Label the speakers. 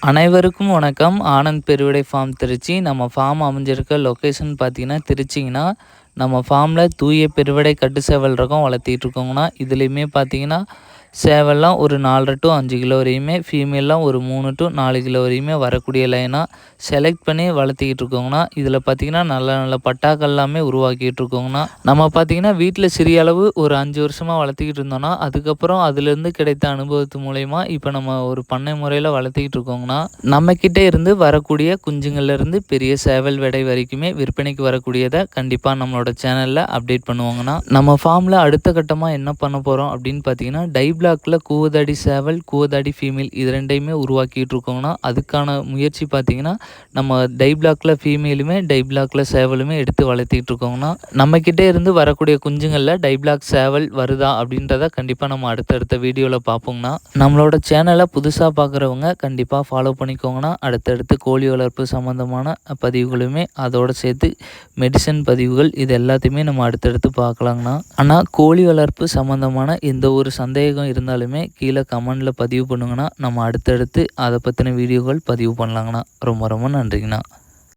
Speaker 1: அனைவருக்கும் வணக்கம். ஆனந்த் பெருவிடை ஃபார்ம் திருச்சி. நம்ம ஃபார்ம் அமைஞ்சிருக்க லொக்கேஷன் பார்த்தீங்கன்னா திருச்சிங்கன்னா நம்ம ஃபார்மில் தூய பெருவிடை கட்டு சேவல் ரகம் வளர்த்திட்டு இருக்கோங்கண்ணா. இதுலேயுமே பார்த்தீங்கன்னா சேவல்லாம் ஒரு நாலரை டு அஞ்சு கிலோ வரையுமே ஃபீமேல்லாம் ஒரு மூணு டு நாலு கிலோ வரையுமே வரக்கூடிய லைனாக செலக்ட் பண்ணி வளர்த்திக்கிட்டு இருக்கோங்கண்ணா இதில் பார்த்தீங்கன்னா நல்ல நல்ல பட்டாக்கள் எல்லாமே உருவாக்கிட்டு இருக்கோங்கண்ணா நம்ம பார்த்தீங்கன்னா வீட்டில் சிறிய அளவு ஒரு அஞ்சு வருஷமாக வளர்த்திக்கிட்டு இருந்தோம்னா அதுக்கப்புறம் அதுலேருந்து கிடைத்த அனுபவத்து மூலயமா இப்போ நம்ம ஒரு பண்ணை முறையில் வளர்த்திக்கிட்டு இருக்கோங்கண்ணா நம்மக்கிட்டே இருந்து வரக்கூடிய குஞ்சுங்கள்லேருந்து பெரிய சேவல் விடை வரைக்குமே விற்பனைக்கு வரக்கூடியதை கண்டிப்பாக நம்மளோட சேனலில் அப்டேட் பண்ணுவாங்கண்ணா நம்ம ஃபார்மில் அடுத்த கட்டமாக என்ன பண்ண போகிறோம் அப்படின்னு பார்த்தீங்கன்னா டைப் பிளாக்கில் கூவதாடி சேவல் கூவதாடி ஃபீமேல் இது ரெண்டையுமே உருவாக்கிட்டு இருக்கோங்கன்னா அதுக்கான முயற்சி பார்த்தீங்கன்னா நம்ம டை பிளாக்கில் ஃபீமேலுமே டை பிளாக்கில் சேவலுமே எடுத்து வளர்த்திட்டு இருக்கோங்கன்னா நம்மக்கிட்டே இருந்து வரக்கூடிய குஞ்சுங்களில் டை பிளாக் சேவல் வருதா அப்படின்றத கண்டிப்பாக நம்ம அடுத்தடுத்த வீடியோவில் பார்ப்போங்கண்ணா நம்மளோட சேனலை புதுசாக பார்க்குறவங்க கண்டிப்பாக ஃபாலோ பண்ணிக்கோங்கண்ணா. அடுத்தடுத்து கோழி வளர்ப்பு சம்மந்தமான பதிவுகளுமே அதோடு சேர்த்து மெடிசன் பதிவுகள் இது எல்லாத்தையுமே நம்ம அடுத்தடுத்து பார்க்கலாங்கண்ணா ஆனால் கோழி வளர்ப்பு சம்மந்தமான எந்த ஒரு சந்தேகம் இருந்தாலுமே கீழே கமெண்டில் பதிவு பண்ணுங்கன்னா நம்ம அடுத்தடுத்து அதை பற்றின வீடியோக்கள் பதிவு பண்ணலாங்கண்ணா. ரொம்ப ரொம்ப நன்றிங்கண்ணா.